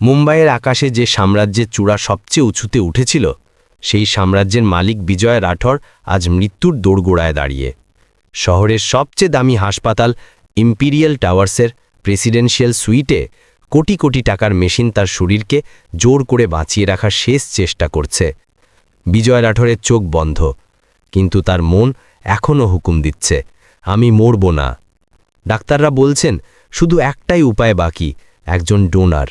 মুম্বাইয়ের আকাশে যে সাম্রাজ্যের চূড়া সবচেয়ে উঁচুতে উঠেছিল, সেই সাম্রাজ্যের মালিক বিজয় রাঠোর আজ মৃত্যুর দোরগোড়ায় দাঁড়িয়ে। শহরের সবচেয়ে দামি হাসপাতাল ইম্পিরিয়াল টাওয়ার্সের প্রেসিডেন্সিয়াল সুইটে কোটি কোটি টাকার মেশিন তার শরীরকে জোর করে বাঁচিয়ে রাখার শেষ চেষ্টা করছে। বিজয় রাঠোরের চোখ বন্ধ, কিন্তু তার মন এখনও হুকুম দিচ্ছে, আমি মরব না। ডাক্তাররা বলছেন, শুধু একটাই উপায় বাকি, একজন ডোনার।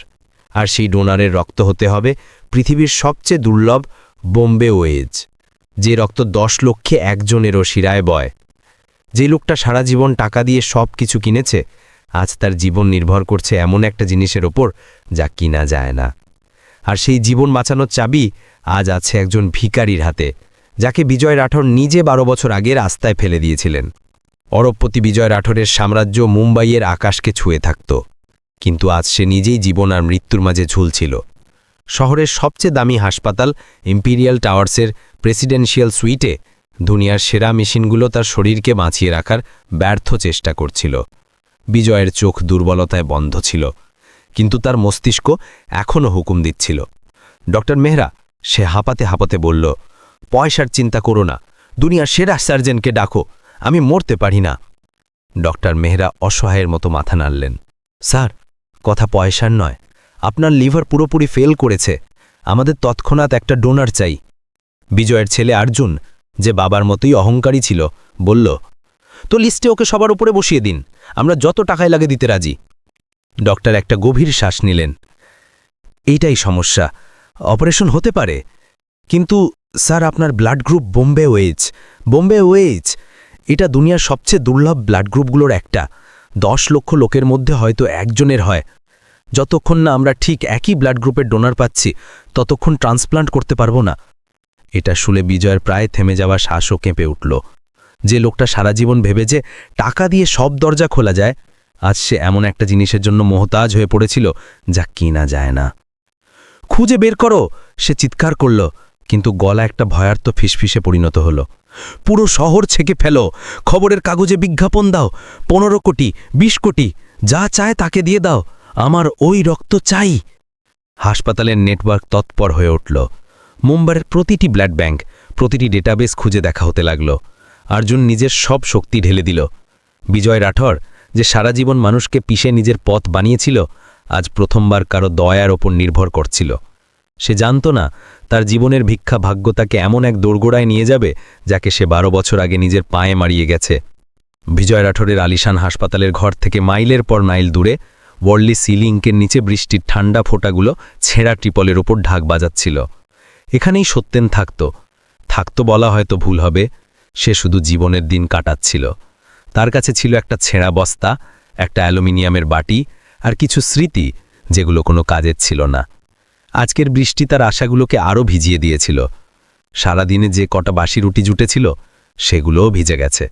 আর সেই ডোনারের রক্ত হতে হবে পৃথিবীর সবচেয়ে দুর্লভ বোম্বে ওয়েজ, যে রক্ত দশ লক্ষে একজনেরও শিরায় বয়। যে লোকটা সারা জীবন টাকা দিয়ে সব কিছু কিনেছে, আজ তার জীবন নির্ভর করছে এমন একটা জিনিসের ওপর যা কিনা যায় না। আর সেই জীবন বাঁচানোর চাবি আজ আছে একজন ভিকারির হাতে, যাকে বিজয় রাঠোর নিজে বারো বছর আগে রাস্তায় ফেলে দিয়েছিলেন। অরবপতি বিজয় রাঠোরের সাম্রাজ্য মুম্বাইয়ের আকাশকে ছুঁয়ে থাকত। কিন্তু আজ সে নিজেই জীবন আর মৃত্যুর মাঝে ঝুলছিল। শহরের সবচেয়ে দামি হাসপাতাল ইম্পিরিয়াল টাওয়ার্সের প্রেসিডেন্সিয়াল সুইটে দুনিয়ার সেরা মেশিনগুলো তার শরীরকে বাঁচিয়ে রাখার ব্যর্থ চেষ্টা করছিল। বিজয়ের চোখ দুর্বলতায় বন্ধ ছিল, কিন্তু তার মস্তিষ্ক এখনও হুকুম দিচ্ছিল। ডক্টর মেহরা সে হাঁপাতে হাঁপাতে বলল, পয়সার চিন্তা করো না, দুনিয়ার সেরা সার্জেনকে ডাকো, আমি মরতে পারি না। ডক্টর মেহরা অসহায়ের মতো মাথা নাড়লেন, স্যার কথা পয়সার নয়। আপনার লিভার পুরোপুরি ফেল করেছে। আমাদের তৎক্ষণাৎ একটা ডোনার চাই। বিজয়ের ছেলে অর্জুন যে বাবার মতোই অহংকারী ছিল, বলল, তো লিস্টে ওকে সবার উপরে বসিয়ে দিন। আমরা যত টাকায় লাগে দিতে রাজি। ডক্টর একটা গভীর শ্বাস নিলেন। এইটাই সমস্যা। অপারেশন হতে পারে। কিন্তু, স্যার, আপনার ব্লাড গ্রুপ বোম্বে ওয়েজ বোম্বে ওয়েজ এটা দুনিয়ার সবচেয়ে দুর্লভ ব্লাড গ্রুপগুলোর একটা। দশ লক্ষ লোকের মধ্যে হয়তো একজনের হয়। যতক্ষণ না আমরা ঠিক একই ব্লাড গ্রুপের ডোনার পাচ্ছি, ততক্ষণ ট্রান্সপ্লান্ট করতে পারব না। এটা শুলে বিজয়ের প্রায় থেমে যাওয়া শ্বাসও কেঁপে উঠল। যে লোকটা সারা জীবন ভেবে যে টাকা দিয়ে সব দরজা খোলা যায়, আজ সে এমন একটা জিনিসের জন্য মোহতাজ হয়ে পড়েছিল যা কিনা যায় না। খুঁজে বের করো, সে চিৎকার করল, কিন্তু গলা একটা ভয়ার্থ ফিসফিসে পরিণত হলো। পুরো শহর ছেকে ফেলো, খবরের কাগজে বিজ্ঞাপন দাও, পনেরো কোটি ২০ কোটি, যা চায় তাকে দিয়ে দাও। আমার ওই রক্ত চাই। হাসপাতালের নেটওয়ার্ক তৎপর হয়ে উঠল। মুম্বাইয়ের প্রতিটি ব্লাড ব্যাঙ্ক প্রতিটি ডেটাবেস খুঁজে দেখা হতে লাগল। অর্জুন নিজের সব শক্তি ঢেলে দিল। বিজয় রাঠর, যে সারা জীবন মানুষকে পিষে নিজের পথ বানিয়েছিল, আজ প্রথমবার কারও দয়ার ওপর নির্ভর করছিল। সে জানত না, তার জীবনের ভিক্ষা ভাগ্য তাকে এমন এক দোরগোড়ায় নিয়ে যাবে, যাকে সে বারো বছর আগে নিজের পায়ে মারিয়ে গেছে। বিজয় রাঠোরের আলিশান হাসপাতালের ঘর থেকে মাইলের পর মাইল দূরে ওয়ার্লি সিলিংকের নিচে বৃষ্টির ঠান্ডা ফোঁটাগুলো ছেঁড়া ট্রিপলের ওপর ঢাক বাজাচ্ছিল। এখানেই সত্যেন থাকত। থাকতো বলা হয়তো ভুল হবে, সে শুধু জীবনের দিন কাটাচ্ছিল। তার কাছে ছিল একটা ছেঁড়া বস্তা, একটা অ্যালুমিনিয়ামের বাটি আর কিছু স্মৃতি, যেগুলো কোনো কাজের ছিল না। আজকের বৃষ্টি তার আশাগুলোকে আরও ভিজিয়ে দিয়েছিল। সারাদিনে যে কটা বাসি রুটি জুটেছিল, সেগুলোও ভিজে গেছে।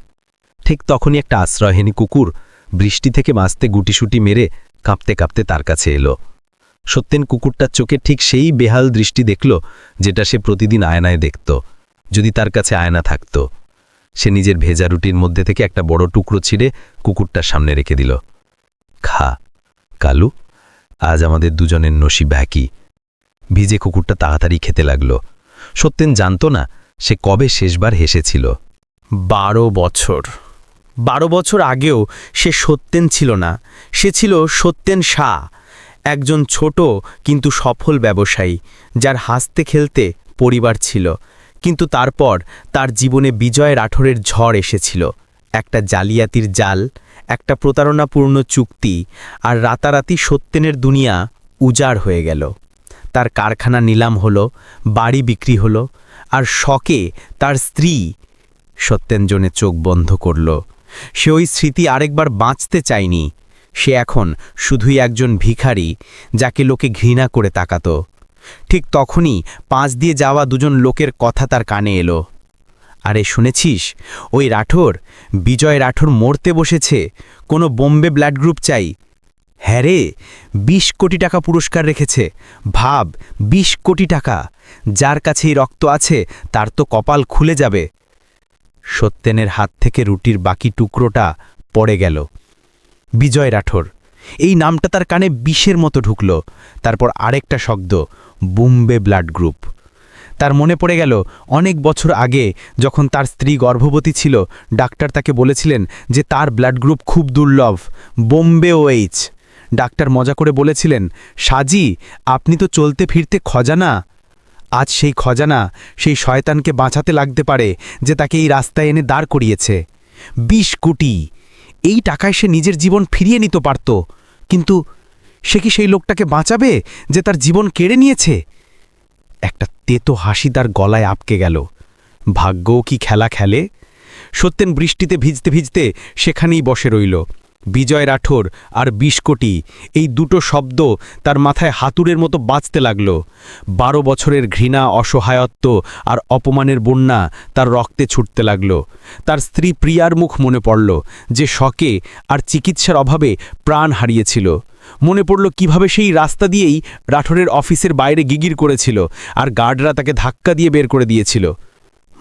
ঠিক তখনই একটা আশ্রয়হীনী কুকুর বৃষ্টি থেকে মাছতে গুটিসুটি মেরে কাঁপতে কাঁপতে তার কাছে এলো। সত্যেন কুকুরটার চোখে ঠিক সেই বেহাল দৃষ্টি দেখল, যেটা সে প্রতিদিন আয়নায় দেখত, যদি তার কাছে আয়না থাকত। সে নিজের ভেজা রুটির মধ্যে থেকে একটা বড় টুকরো ছিঁড়ে কুকুরটার সামনে রেখে দিল। খা, কালু, আজ আমাদের দুজনের নসিব একই। ভিজে কুকুরটা তাড়াতাড়ি খেতে লাগল। সত্যেন জানত না সে কবে শেষবার হেসেছিল। বারো বছর। বারো বছর আগেও সে সত্যেন ছিল না। সে ছিল সত্যেন শাহ, একজন ছোট কিন্তু সফল ব্যবসায়ী, যার হাসতে খেলতে পরিবার ছিল। কিন্তু তারপর তার জীবনে বিজয় রাঠোরের ঝড় এসেছিল। একটা জালিয়াতির জাল, একটা প্রতারণাপূর্ণ চুক্তি আর রাতারাতি সত্যেনের দুনিয়া উজাড় হয়ে গেল। তার কারখানা নিলাম হলো, বাড়ি বিক্রি হলো আর শকে তার স্ত্রী সত্যেনজনে চোখ বন্ধ করল। সে ওই স্মৃতি আরেকবার বাঁচতে চায়নি। সে এখন শুধুই একজন ভিখারি যাকে লোকে ঘৃণা করে তাকাত। ঠিক তখনই পাঁচ দিয়ে যাওয়া দুজন লোকের কথা তার কানে এলো। আরে শুনেছিস? ওই রাঠোর, বিজয় রাঠোর মরতে বসেছে। কোনো বোম্বে ব্লাড গ্রুপ চাই। হ্যাঁ রে, বিশ কোটি টাকা পুরস্কার রেখেছে। ভাব, বিশ কোটি টাকা। যার কাছেই রক্ত আছে, তার তো কপাল খুলে যাবে। সত্যেনের হাত থেকে রুটির বাকি টুকরোটা পড়ে গেল। বিজয় রাঠোর, এই নামটা তার কানে বিষের মতো ঢুকল। তারপর আরেকটা শব্দ, বুম্বে ব্লাড গ্রুপ। তার মনে পড়ে গেল, অনেক বছর আগে যখন তার স্ত্রী গর্ভবতী ছিল, ডাক্তার তাকে বলেছিলেন যে তার ব্লাড গ্রুপ খুব দুর্লভ, বোম্বে ওএইচ। ডাক্তার মজা করে বলেছিলেন, সাজি, আপনি তো চলতে ফিরতে খজানা আজ সেই খজানা সেই শয়তানকে বাঁচাতে লাগতে পারে যে তাকে এই রাস্তায় এনে দাঁড় করিয়েছে। বিশ কোটি। এই টাকায় সে নিজের জীবন ফিরিয়ে নিতে পারত। কিন্তু সে কি সেই লোকটাকে বাঁচাবে যে তার জীবন কেড়ে নিয়েছে? একটা তেতো হাসি তার গলায় আপকে গেল। ভাগ্যও কি খেলা খেলে? সত্যেন বৃষ্টিতে ভিজতে ভিজতে সেখানেই বসে রইল। বিজয় রাঠোর আর বিশ কোটি এই দুটো শব্দ তার মাথায় হাতুড়ের মতো বাঁচতে লাগল। বারো বছরের ঘৃণা, অসহায়ত্ব আর অপমানের বন্যা তার রক্তে ছুটতে লাগল। তার স্ত্রী প্রিয়ার মুখ মনে পড়ল যে শকে আর চিকিৎসার অভাবে প্রাণ হারিয়েছিল। মনে পড়ল কীভাবে সেই রাস্তা দিয়েই রাঠোরের অফিসের বাইরে গিগির করেছিল আর গার্ডরা তাকে ধাক্কা দিয়ে বের করে দিয়েছিল।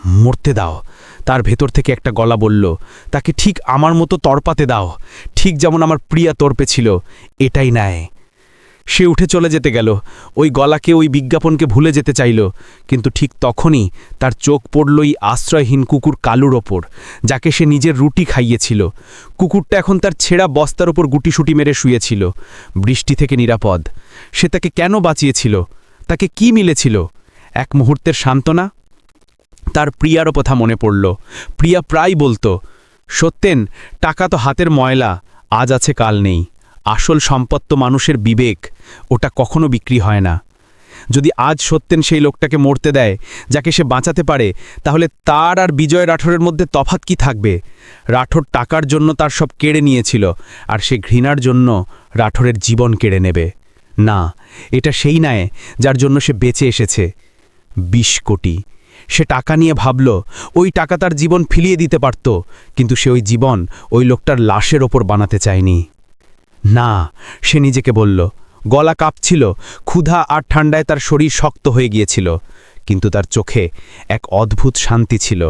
মরতে দাও তার ভেতর থেকে একটা গলা বলল, তাকে ঠিক আমার মতো তরপাতে দাও। ঠিক যেমন আমার প্রিয়া তর্পে ছিল, এটাই নেয় সে উঠে চলে যেতে গেল। ওই গলাকে ওই বিজ্ঞাপনকে ভুলে যেতে চাইল, কিন্তু ঠিক তখনই তার চোখ পড়ল এই আশ্রয়হীন কুকুর কালুর ওপর, যাকে সে নিজের রুটি খাইয়েছিল। কুকুরটা এখন তার ছেঁড়া বস্তার ওপর গুটিসুটি মেরে শুয়েছিল, বৃষ্টি থেকে নিরাপদ। সে তাকে কেন বাঁচিয়েছিল? তাকে কি মিলেছিল? এক মুহূর্তের সান্ত্বনা? তার প্রিয়ারও কথা মনে পড়ল। প্রিয়া প্রায় বলতো, সত্যেন, টাকা তো হাতের ময়লা, আজ আছে কাল নেই। আসল সম্পত্ত মানুষের বিবেক, ওটা কখনো বিক্রি হয় না। যদি আজ সত্যেন সেই লোকটাকে মরতে দেয়, যাকে সে বাঁচাতে পারে, তাহলে তার আর বিজয় রাঠোরের মধ্যে তফাৎ কি থাকবে? রাঠোর টাকার জন্য তার সব কেড়ে নিয়েছিল, আর সে ঘৃণার জন্য রাঠোরের জীবন কেড়ে নেবে। না, এটা সেই নয় যার জন্য সে বেঁচে এসেছে। বিশ কোটি সে টাকা নিয়ে ভাবল, ওই টাকা তার জীবন ফিলিয়ে দিতে পারত, কিন্তু সে ওই জীবন ওই লোকটার লাশের ওপর বানাতে চায়নি। না, সে নিজেকে বলল, গলা কাঁপছিল, ক্ষুধা আর ঠান্ডায় তার শরীর শক্ত হয়ে গিয়েছিল, কিন্তু তার চোখে এক অদ্ভুত শান্তি ছিল।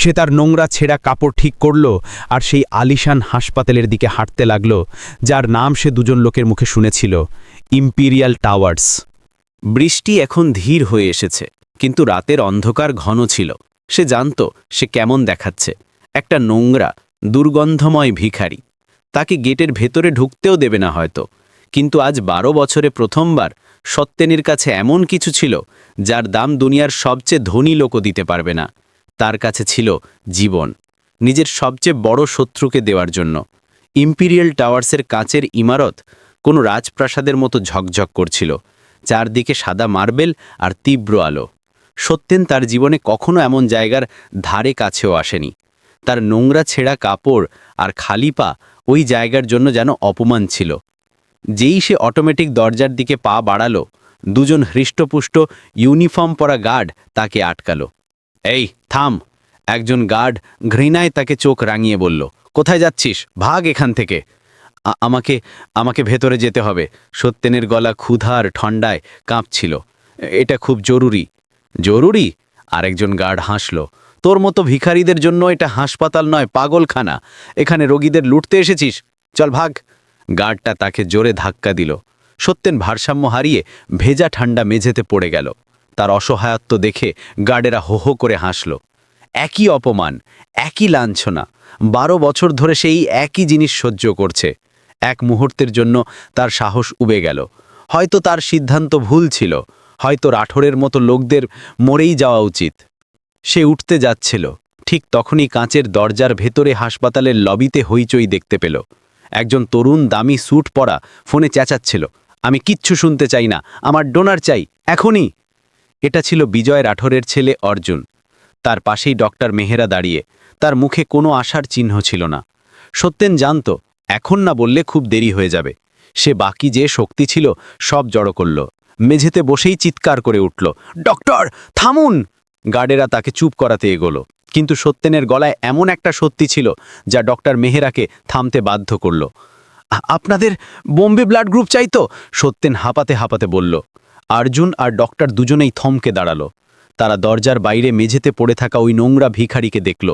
সে তার নোংরা ছেঁড়া কাপড় ঠিক করল আর সেই আলিশান হাসপাতালের দিকে হাঁটতে লাগল, যার নাম সে দুজন লোকের মুখে শুনেছিল, ইম্পিরিয়াল টাওয়ার্স। বৃষ্টি এখন ধীর হয়ে এসেছে। কিন্তু রাতের অন্ধকার ঘন ছিল। সে জানত সে কেমন দেখাচ্ছে। একটা নোংরা, দুর্গন্ধময় ভিখারি। তাকে গেটের ভেতরে ঢুকতেও দেবে না হয়তো। কিন্তু আজ বারো বছরে প্রথমবার সত্যেনের কাছে এমন কিছু ছিল, যার দাম দুনিয়ার সবচেয়ে ধনী লোকও দিতে পারবে না। তার কাছে ছিল জীবন, নিজের সবচেয়ে বড় শত্রুকে দেওয়ার জন্য। ইম্পিরিয়াল টাওয়ার্সের কাঁচের ইমারত কোনো রাজপ্রাসাদের মতো ঝকঝক করছিল। চারদিকে সাদা মার্বেল আর তীব্র আলো। সত্যেন তার জীবনে কখনো এমন জায়গার ধারে কাছেও আসেনি। তার নোংরা ছেঁড়া কাপড় আর খালি পা ওই জায়গার জন্য যেন অপমান ছিল। যেই সে অটোমেটিক দরজার দিকে পা বাড়ালো, দুজন হৃষ্টপুষ্ট ইউনিফর্ম পরা গার্ড তাকে আটকালো। এই, থাম! একজন গার্ড ঘৃণায় তাকে চোখ রাঙিয়ে বলল, কোথায় যাচ্ছিস? ভাগ এখান থেকে। আমাকে আমাকে ভেতরে যেতে হবে। সত্যেনের গলা ক্ষুধার ঠণ্ডায় কাঁপছিল। এটা খুব জরুরি। জরুরি? আরেকজন গার্ড হাসল, তোর মতো ভিখারিদের জন্য এটা হাসপাতাল নয়, পাগলখানা। এখানে রোগীদের লুটতে এসেছিস। চল ভাগ। গার্ডটা তাকে জোরে ধাক্কা দিল। সত্যেন ভারসাম্য হারিয়ে ভেজা ঠান্ডা মেঝেতে পড়ে গেল। তার অসহায়ত্ব দেখে গার্ডেরা হো হো করে হাসল। একই অপমান, একই লাঞ্ছনা। বারো বছর ধরে সেই একই জিনিস সহ্য করছে। এক মুহূর্তের জন্য তার সাহস উবে গেল। হয়তো তার সিদ্ধান্ত ভুল ছিল। হয়তো রাঠোরের মতো লোকদের মরেই যাওয়া উচিত। সে উঠতে যাচ্ছিল। ঠিক তখনই কাঁচের দরজার ভেতরে হাসপাতালের লবিতে হইচই দেখতে পেল। একজন তরুণ দামি স্যুট পরা ফোনে চেঁচাচ্ছিল, আমি কিচ্ছু শুনতে চাই না, আমার ডোনার চাই, এখনই! এটা ছিল বিজয় রাঠোরের ছেলে অর্জুন। তার পাশেই ডক্টর মেহেরা দাঁড়িয়ে। তার মুখে কোনো আশার চিহ্ন ছিল না। সত্যেন জানত, এখন না বললে খুব দেরি হয়ে যাবে। সে বাকি যে শক্তি ছিল সব জড়ো করল। মেঝেতে বসেই চিৎকার করে উঠল, ডক্টর, থামুন! গার্ডেরা তাকে চুপ করাতে এগোলো। কিন্তু সত্যেনের গলায় এমন একটা সত্যি ছিল, যা ডক্টর মেহেরাকে থামতে বাধ্য করল। আপনাদের বোম্বে ব্লাড গ্রুপ চাই তো? সত্যেন হাঁপাতে হাঁপাতে বলল। অর্জুন আর ডক্টর দুজনেই থমকে দাঁড়াল। তারা দরজার বাইরে মেঝেতে পড়ে থাকা ওই নোংরা ভিখারিকে দেখল।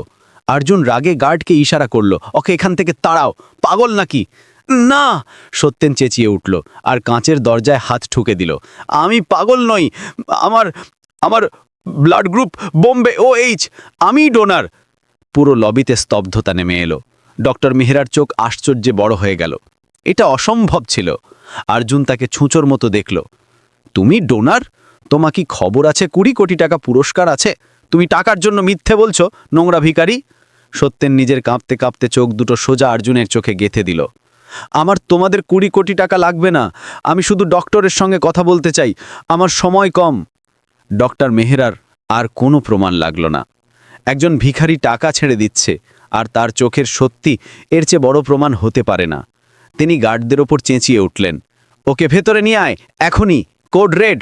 অর্জুন রাগে গার্ডকে ইশারা করল, ওকে এখান থেকে তাড়াও, পাগল নাকি? না! সত্যেন চেঁচিয়ে উঠল আর কাঁচের দরজায় হাত ঠুকে দিল। আমি পাগল নই। আমার আমার blood group Bombay O H আমি ডোনার। পুরো লবিতে স্তব্ধতা নেমে এলো। ডক্টর মেহরার চোখ আশ্চর্যে বড় হয়ে গেল। এটা অসম্ভব ছিল। অর্জুন তাকে ছুঁচোর মতো দেখল। তুমি ডোনার? তোমার কি খবর আছে? কুড়ি কোটি টাকা পুরস্কার আছে? তুমি টাকার জন্য মিথ্যে বলছো, নোংরা ভিখারি? সত্যেন নিজের কাঁপতে কাঁপতে চোখ দুটো সোজা অর্জুনের চোখে গেথে দিল। আমার তোমাদের কুড়ি কোটি টাকা লাগবে না। আমি শুধু ডক্টরের সঙ্গে কথা বলতে চাই। আমার সময় কম। ডক্টর মেহরার আর কোনো প্রমাণ লাগল না। একজন ভিখারি টাকা ছেড়ে দিচ্ছে, আর তার চোখের সত্যি এর চেয়ে বড় প্রমাণ হতে পারে না। তিনি গার্ডদের ওপর চেঁচিয়ে উঠলেন, ওকে ভেতরে নিয়ে আয়, এখনই, কোড রেড!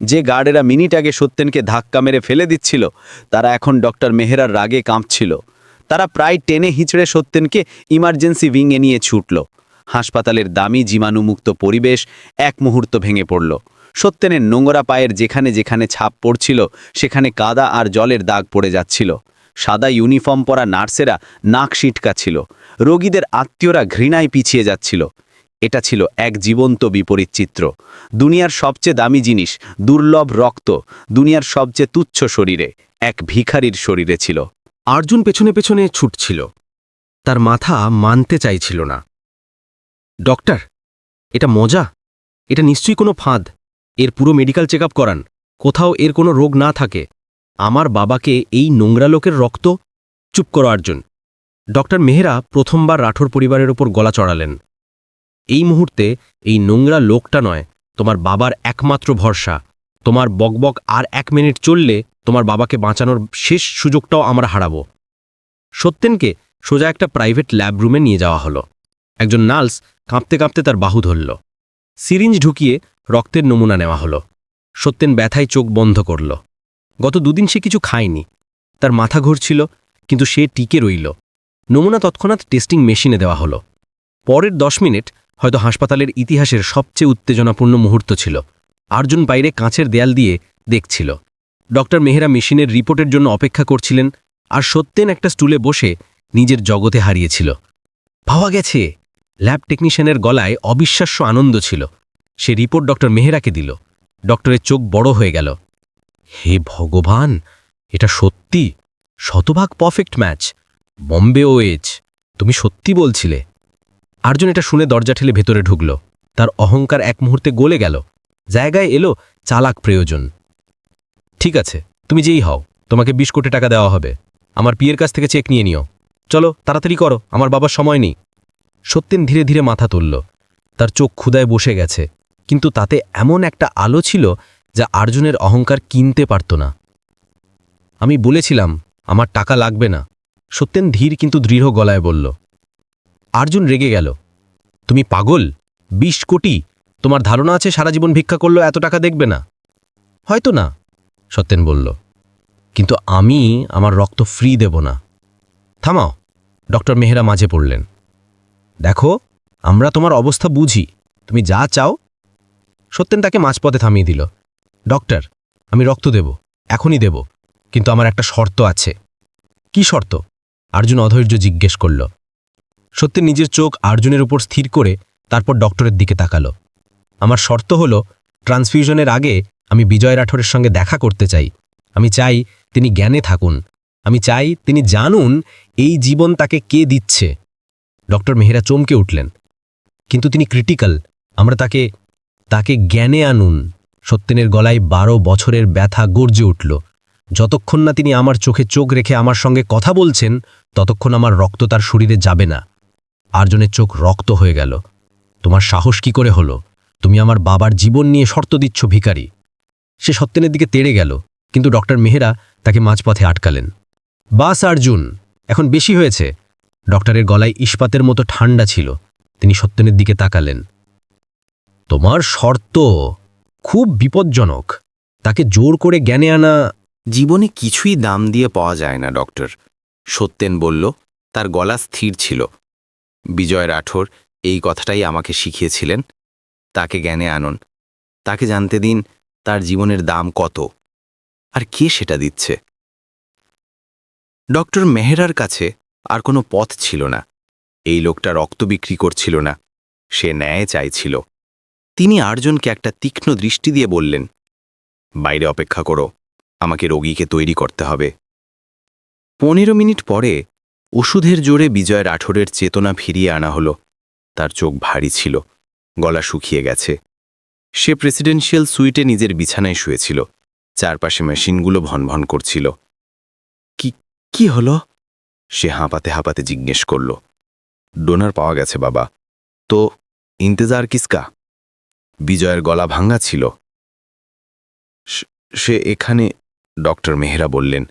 যে গার্ডেরা মিনিট আগে সত্যেনকে ধাক্কা মেরে ফেলে দিচ্ছিল, তারা এখন ডক্টর মেহরার রাগে কাঁপছিল। তারা প্রায় টেনে হিঁচড়ে সত্যেনকে ইমার্জেন্সি উইংয়ে নিয়ে ছুটল। হাসপাতালের দামি জীবাণুমুক্ত পরিবেশ এক মুহূর্ত ভেঙে পড়ল। সত্যেনের নোংরা পায়ের যেখানে যেখানে ছাপ পড়ছিল, সেখানে কাদা আর জলের দাগ পড়ে যাচ্ছিল। সাদা ইউনিফর্ম পরা নার্সেরা নাক ছিল। রোগীদের আত্মীয়রা ঘৃণায় পিছিয়ে যাচ্ছিল। এটা ছিল এক জীবন্ত বিপরীত চিত্র। দুনিয়ার সবচেয়ে দামি জিনিস দুর্লভ রক্ত, দুনিয়ার সবচেয়ে তুচ্ছ শরীরে, এক ভিখারির শরীরে ছিল। আর্জুন পেছনে পেছনে ছুটছিল। তার মাথা মানতে চাইছিল না। ডক্টর, এটা মজা। এটা নিশ্চয়ই কোনো ফাঁদ। এর পুরো মেডিকেল চেক করান। কোথাও এর কোনো রোগ না থাকে। আমার বাবাকে এই নোংরা লোকের রক্ত? চুপ করো অর্জুন ডক্টর মেহরা প্রথমবার রাঠোর পরিবারের ওপর গলা চড়ালেন। এই মুহূর্তে এই নোংরা লোকটা নয়, তোমার বাবার একমাত্র ভরসা। তোমার বকবক আর এক মিনিট চললে তোমার বাবাকে বাঁচানোর শেষ সুযোগটাও আমরা হারাবো। সত্যেনকে সোজা একটা প্রাইভেট ল্যাব রুমে নিয়ে যাওয়া হলো। একজন নার্স কাঁপতে কাঁপতে তার বাহু ধরল। সিরিঞ্জ ঢুকিয়ে রক্তের নমুনা নেওয়া হলো। সত্যেন ব্যথায় চোখ বন্ধ করল। গত দুদিন সে কিছু খায়নি। তার মাথা ঘুরছিল, কিন্তু সে টিকে রইল। নমুনা তৎক্ষণাৎ টেস্টিং মেশিনে দেওয়া হলো। পরের দশ মিনিট হয়তো হাসপাতালের ইতিহাসের সবচেয়ে উত্তেজনাপূর্ণ মুহূর্ত ছিল। আর্জুন বাইরে কাঁচের দেয়াল দিয়ে দেখছিল। ডক্টর মেহরা মেশিনের রিপোর্টের জন্য অপেক্ষা করছিলেন, আর সত্যেন একটা স্টুলে বসে নিজের জগতে হারিয়েছিল। পাওয়া গেছে! ল্যাব টেকনিশিয়ানের গলায় অবিশ্বাস্য আনন্দ ছিল। সে রিপোর্ট ডক্টর মেহরাকে দিল। ডক্টরের চোখ বড় হয়ে গেল। হে ভগবান, এটা সত্যি? শতভাগ পারফেক্ট ম্যাচ। বম্বে ওয়েজ তুমি সত্যি বলছিলে। আর্জুন এটা শুনে দরজা ঠেলে ভেতরে ঢুকল। তার অহংকার এক মুহূর্তে গলে গেল। জায়গায় এলো চালাক প্রয়োজন। ঠিক আছে, তুমি যেই হও, তোমাকে বিশ কোটি টাকা দেওয়া হবে। আমার পিয়ের কাছ থেকে চেক নিয়ে নিও। চলো, তাড়াতাড়ি করো, আমার বাবার সময় নেই। সত্যেন ধীরে ধীরে মাথা তুলল। তার চোখ ক্ষুদায় বসে গেছে, কিন্তু তাতে এমন একটা আলো ছিল যা আর্জুনের অহংকার কিনতে পারত না। আমি বলেছিলাম, আমার টাকা লাগবে না। সত্যেন ধীর কিন্তু দৃঢ় গলায় বলল, আর্জুন রেগে গেল। তুমি পাগল? বিশ কোটি? তোমার ধারণা আছে সারা জীবন ভিক্ষা করল এত টাকা দেখবে না? হয়তো না, সত্যেন বলল, কিন্তু আমি আমার রক্ত ফ্রি দেব না। থামাও। ডক্টর মেহরা মাঝে পড়লেন। দেখো, আমরা তোমার অবস্থা বুঝি। তুমি যা চাও। সত্যেন তাকে মাঝপথে থামিয়ে দিল। ডক্টর, আমি রক্ত দেব, এখনই দেব, কিন্তু আমার একটা শর্ত আছে। কি শর্ত? অর্জুন অধৈর্য জিজ্ঞেস করল। সত্যেন নিজের চোখ আর্জুনের উপর স্থির করে তারপর ডক্টরের দিকে তাকালো। আমার শর্ত হল, ট্রান্সফিউশনের আগে আমি বিজয় রাঠোরের সঙ্গে দেখা করতে চাই। আমি চাই তিনি জ্ঞানে থাকুন। আমি চাই তিনি জানুন এই জীবন তাকে কে দিচ্ছে। ডক্টর মেহেরা চমকে উঠলেন। কিন্তু তিনি ক্রিটিক্যাল আমরা তাকে তাকে জ্ঞানে আনুন। সত্যেনের গলায় বারো বছরের ব্যথা গর্জে উঠল। যতক্ষণ না তিনি আমার চোখে চোখ রেখে আমার সঙ্গে কথা বলছেন, ততক্ষণ আমার রক্ত তার শরীরে যাবে না। আর্জনের চোখ রক্ত হয়ে গেল। তোমার সাহস কি করে হলো? তুমি আমার বাবার জীবন নিয়ে শর্ত দিচ্ছ, ভিখারি। সে সত্যেনের দিকে তেড়ে গেল। কিন্তু ডক্টর মেহেরা তাকে মাঝপথে আটকালেন। বাস অর্জুন এখন বেশি হয়েছে। ডক্টরের গলায় ইস্পাতের মতো ঠান্ডা ছিল। তিনি সত্যেনের দিকে তাকালেন। তোমার শর্ত খুব বিপজ্জনক। তাকে জোর করে জ্ঞানে আনা জীবনে কিছুই দাম দিয়ে পাওয়া যায় না, ডক্টর। সত্যেন বলল, তার গলা স্থির ছিল। বিজয় রাঠোর এই কথাটাই আমাকে শিখিয়েছিলেন। তাকে জ্ঞানে আনুন। তাকে জানতে দিন, তার জীবনের দাম কত। আর কে সেটা দিচ্ছে? ডক্টর মেহরার কাছে আর কোনো পথ ছিল না। এই লোকটা রক্ত বিক্রি করছিল না। সে ন্যায় চাইছিল। তিনি আর্জনকে একটা তীক্ষ্ণ দৃষ্টি দিয়ে বললেন, বাইরে অপেক্ষা করো, আমাকে রোগীকে তৈরি করতে হবে। পনেরো মিনিট পরে ওষুধের জোরে বিজয় রাঠোরের চেতনা ফিরিয়ে আনা হলো। তার চোখ ভারী ছিল, গলা শুকিয়ে গেছে। সে প্রেসিডেন্সিয়াল সুইটে নিজের বিছানায় শুয়েছিল। চারপাশে মেশিনগুলো ভনভন করছিল। কি কি হলো? সে হাঁপাতে হাঁপাতে জিজ্ঞেস করল, ডোনার পাওয়া গেছে বাবা। তো ইন্তেজার কিসকা? বিজয়ের গলা ভাঙা ছিল। "সে- এখানে ডক্টর মেহরা বললেন,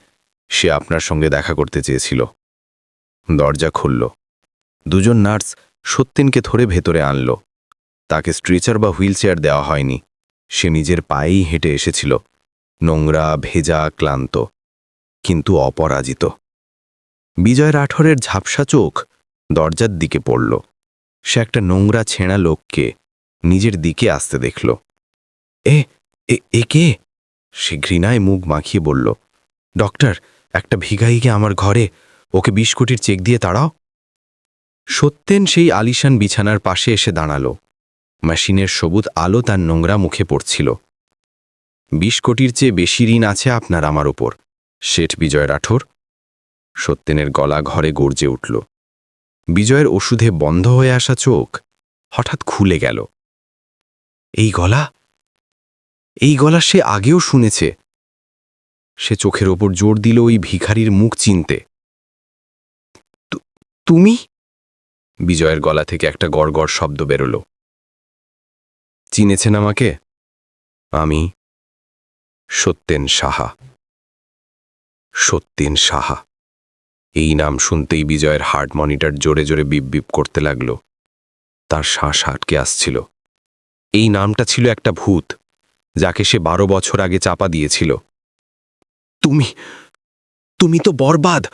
সে আপনার সঙ্গে দেখা করতে চেয়েছিল। দরজা খুলল। দুজন নার্স সত্যেনকে ধরে ভেতরে আনল। তাকে স্ট্রেচার বা হুইলচেয়ার দেওয়া হয়নি। সে নিজের পায়েই হেঁটে এসেছিল। নোংরা, ভেজা, ক্লান্ত। কিন্তু অপরাজিত। বিজয় রাঠোরের ঝাপসা চোখ দরজার দিকে পড়ল। সে একটা নোংরা ছেঁড়া লোককে নিজের দিকে আসতে দেখল। এ এ কে? সে ঘৃণায় মুখ মাখিয়ে বলল, ডক্টর, একটা ভিগাইকে আমার ঘরে, ওকে বিশ কোটির চেক দিয়ে তাড়াও। সত্যেন সেই আলিশান বিছানার পাশে এসে দাঁড়াল। মেশিনের সবুজ আলো তার নোংরা মুখে পড়ছিল। বিশ কোটির চেয়ে বেশি ঋণ আছে আপনার আমার ওপর, শেঠ বিজয় রাঠোর সত্যেনের গলা ঘরে গর্জে উঠল। বিজয়ের ওষুধে বন্ধ হয়ে আসা চোখ হঠাৎ খুলে গেল। এই গলা? এই গলা সে আগেও শুনেছে। সে চোখের ওপর জোর দিল ওই ভিখারির মুখ চিনতে। তুমি? বিজয়ের গলা থেকে একটা গড়গড় শব্দ বেরোল। চিনেছেন আমাকে? আমি সত্যেন সাহা। সত্যেন সাহা। এই নাম শুনতেই বিজয়ের হার্ট মনিটর জোরে জোরে বিপ বিপ করতে লাগল। তার শ্বাস আটকে আসছিল। এই নামটা ছিল একটা ভূত, যাকে সে বারো বছর আগে চাপা দিয়েছিল। তুমি তুমি তো বরবাদ,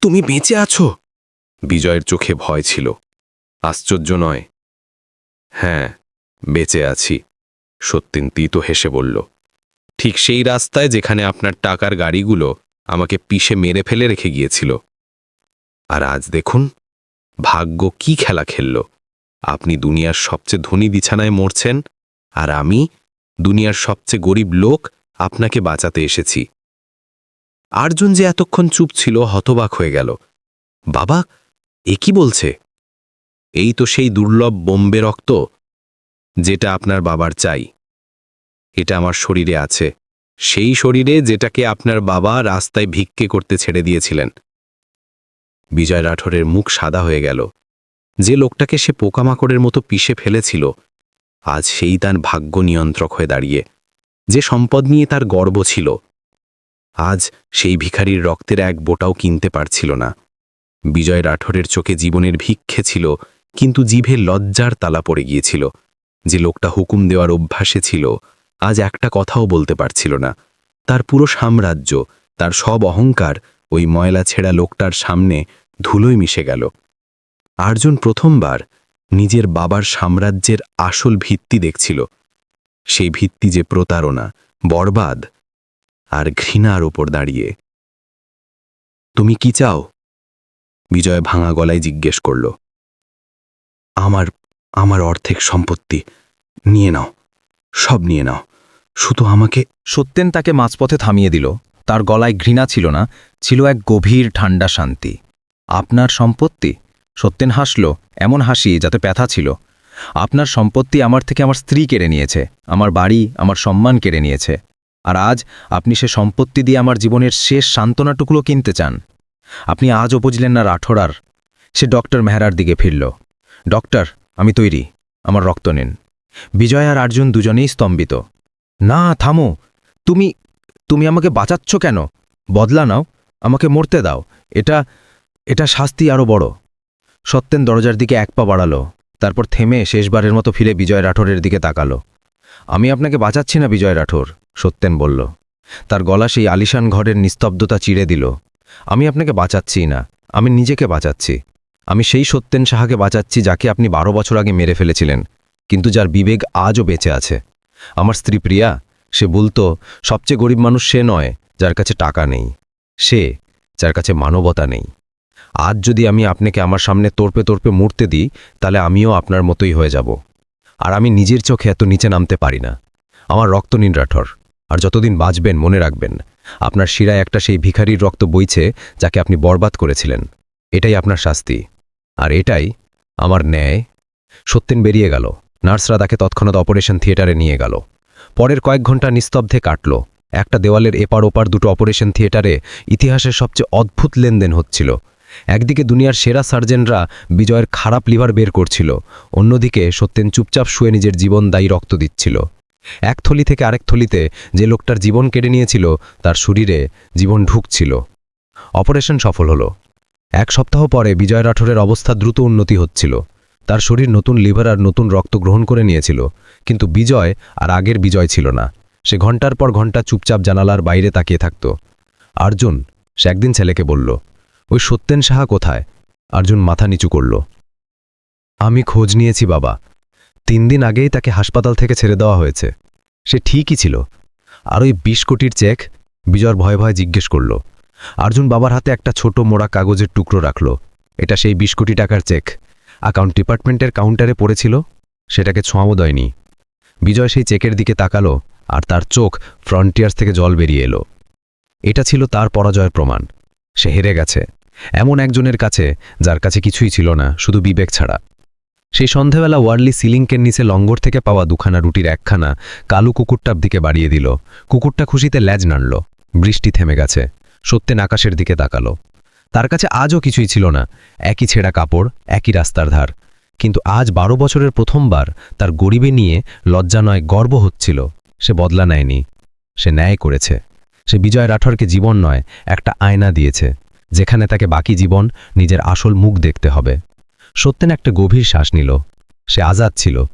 তুমি বেঁচে আছো। বিজয়ের চোখে ভয় ছিল। আশ্চর্য নয়। হ্যাঁ বেঁচে আছি সত্যিন তো হেসে বলল। ঠিক সেই রাস্তায় যেখানে আপনার টাকার গাড়িগুলো আমাকে পিষে মেরে ফেলে রেখে গিয়েছিল। আর আজ দেখুন, ভাগ্য কি খেলা খেলল। আপনি দুনিয়ার সবচেয়ে ধনী বিছানায় মরছেন, আর আমি, দুনিয়ার সবচেয়ে গরিব লোক, আপনাকে বাঁচাতে এসেছি। আর্জুন যে এতক্ষণ চুপ ছিল হতবাক হয়ে গেল। বাবা, এ কি বলছে? এই তো সেই দুর্লভ বোম্বে রক্ত, যেটা আপনার বাবার চাই। এটা আমার শরীরে আছে। সেই শরীরে যেটাকে আপনার বাবা রাস্তায় ভিক্ষে করতে ছেড়ে দিয়েছিলেন। বিজয় রাঠোরের মুখ সাদা হয়ে গেল। যে লোকটাকে সে পোকামাকড়ের মতো পিষে ফেলেছিল, আজ সেই তার ভাগ্য নিয়ন্ত্রক হয়ে দাঁড়িয়ে। যে সম্পদ নিয়ে তার গর্ব ছিল, আজ সেই ভিখারির রক্তের এক বোটাও কিনতে পারছিল না। বিজয় রাঠোরের চোখে জীবনের ভিক্ষে ছিল, কিন্তু জিভে লজ্জার তালা পড়ে গিয়েছিল। যে লোকটা হুকুম দেওয়ার অভ্যাসে ছিল, আজ একটা কথাও বলতে পারছিল না। তার পুরো সাম্রাজ্য, তার সব অহংকার ওই ময়লা ছেঁড়া লোকটার সামনে ধুলোয় মিশে গেল। আর্জুন প্রথমবার নিজের বাবার সাম্রাজ্যের আসল ভিত্তি দেখছিল। সেই ভিত্তি যে প্রতারণা, বরবাদ আর ঘৃণার ওপর দাঁড়িয়ে। তুমি কি চাও? বিজয় ভাঙা গলায় জিজ্ঞেস করল। আমার আমার অর্ধেক সম্পত্তি নিয়ে নাও, সব নিয়ে নাও। শুধু আমাকে সত্যেন তাকে মাঝপথে থামিয়ে দিল। তার গলায় ঘৃণা ছিল না, ছিল এক গভীর ঠান্ডা শান্তি। আপনার সম্পত্তি? সত্যেন হাসল, এমন হাসি যাতে ব্যথা ছিল। আপনার সম্পত্তি আমার থেকে আমার স্ত্রী কেড়ে নিয়েছে, আমার বাড়ি, আমার সম্মান কেড়ে নিয়েছে। আর আজ আপনি সে সম্পত্তি দিয়ে আমার জীবনের শেষ সান্ত্বনাটুকুলো কিনতে চান। আপনি আজও বুঝলেন না রাঠোরার সে ডক্টর মেহরার দিকে ফিরল। ডক্টর, আমি তৈরি। আমার রক্ত নিন। বিজয় আর আর্জুন দুজনেই স্তম্ভিত। না, থামো। তুমি তুমি আমাকে বাঁচাচ্ছ কেন? বদলা নাও, আমাকে মরতে দাও। এটা এটা শাস্তি আরও বড়। সত্যেন দরজার দিকে এক পা বাড়ালো, তারপর থেমে শেষবারের মতো ফিরে বিজয় রাঠোরের দিকে তাকালো। আমি আপনাকে বাঁচাচ্ছি না বিজয় রাঠোর, সত্যেন বলল। তার গলা সেই আলিশান ঘরের নিস্তব্ধতা চিড়ে দিল। আমি আপনাকে বাঁচাচ্ছি না, আমি নিজেকে বাঁচাচ্ছি। আমি সেই সত্যেন সাহাকে বাঁচাচ্ছি যাকে আপনি বারো বছর আগে মেরে ফেলেছিলেন, কিন্তু যার বিবেক আজও বেঁচে আছে। আমার স্ত্রী প্রিয়া সে বলতো, সবচেয়ে গরিব মানুষ সে নয় যার কাছে টাকা নেই, সে যার কাছে মানবতা নেই। আজ যদি আমি আপনাকে আমার সামনে তোরপে তোরপে মূর্তে দিই, তাহলে আমিও আপনার মতোই হয়ে যাব। আর আমি নিজের চোখে এত নিচে নামতে পারি না। আমার রক্ত নিন রাঠর আর যতদিন বাঁচবেন, মনে রাখবেন, আপনার শিরায় একটা সেই ভিখারির রক্ত বইছে যাকে আপনি বরবাদ করেছিলেন। এটাই আপনার শাস্তি। আর এটাই আমার ন্যায়। সত্যেন বেরিয়ে গেল। নার্সরা তাকে তৎক্ষণাৎ অপারেশন থিয়েটারে নিয়ে গেল। পরের কয়েক ঘণ্টা নিস্তব্ধে কাটল। একটা দেওয়ালের এপার ওপার দুটো অপারেশন থিয়েটারে ইতিহাসের সবচেয়ে অদ্ভুত লেনদেন হচ্ছিল। একদিকে দুনিয়ার সেরা সার্জেনরা বিজয়ের খারাপ লিভার বের করছিল, অন্যদিকে সত্যেন চুপচাপ শুয়ে নিজের জীবন দায়ী রক্ত দিচ্ছিল। এক থলি থেকে আরেক থলিতে যে লোকটার জীবন কেড়ে নিয়েছিল, তার শরীরে জীবন ঢুকছিল। অপারেশন সফল হলো। এক সপ্তাহ পরে বিজয় রাঠোরের অবস্থা দ্রুত উন্নতি হচ্ছিল। তার শরীর নতুন লিভার আর নতুন রক্ত গ্রহণ করে নিয়েছিল, কিন্তু বিজয় আর আগের বিজয় ছিল না। সে ঘণ্টার পর ঘণ্টা চুপচাপ জানালার বাইরে তাকিয়ে থাকত। অর্জুন সে একদিন ছেলেকে বলল, ওই সত্যেন সাহা কোথায়? অর্জুন মাথা নিচু করল, আমি খোঁজ নিয়েছি বাবা। তিন দিন আগেই তাকে হাসপাতাল থেকে ছেড়ে দেওয়া হয়েছে। সে ঠিকই ছিল। আর ওই বিশ কোটির চেক? বিজয়ের ভয়ে ভয়ে জিজ্ঞেস করল অর্জুন বাবার হাতে একটা ছোট মোড়া কাগজের টুকরো রাখল। এটা সেই বিশ কোটি টাকার চেক। অ্যাকাউন্ট ডিপার্টমেন্টের কাউন্টারে পড়েছিল, সেটাকে ছোঁয়াও দেয়নি। বিজয় সেই চেকের দিকে তাকালো, আর তার চোখ ফ্রন্টিয়ার্স থেকে জল বেরিয়ে এলো। এটা ছিল তার পরাজয়ের প্রমাণ। সে হেরে গেছে, এমন একজনের কাছে, যার কাছে কিছুই ছিল না, শুধু বিবেক ছাড়া। সেই সন্ধেবেলা ওয়ার্লি সিলিংকের নিচে লঙ্গর থেকে পাওয়া দুখানা রুটির একখানা কালু কুকুরটার দিকে বাড়িয়ে দিল। কুকুরটা খুশিতে ল্যাজ নাড়ল, বৃষ্টি থেমে গেছে, সত্যেন আকাশের দিকে তাকালো। তার কাছে আজও কিছুই ছিল না। একই ছেঁড়া কাপড়, একই রাস্তার ধার। কিন্তু আজ বারো বছরের প্রথমবার তার গরিবে নিয়ে লজ্জা নয় গর্ব হচ্ছিল। সে বদলা নেয়নি। সে ন্যায় করেছে। সে বিজয় রাঠরকে জীবন নয়, একটা আয়না দিয়েছে, যেখানে তাকে বাকি জীবন নিজের আসল মুখ দেখতে হবে। সত্যেন একটা গভীর শ্বাস নিল। সে আজাদ ছিল।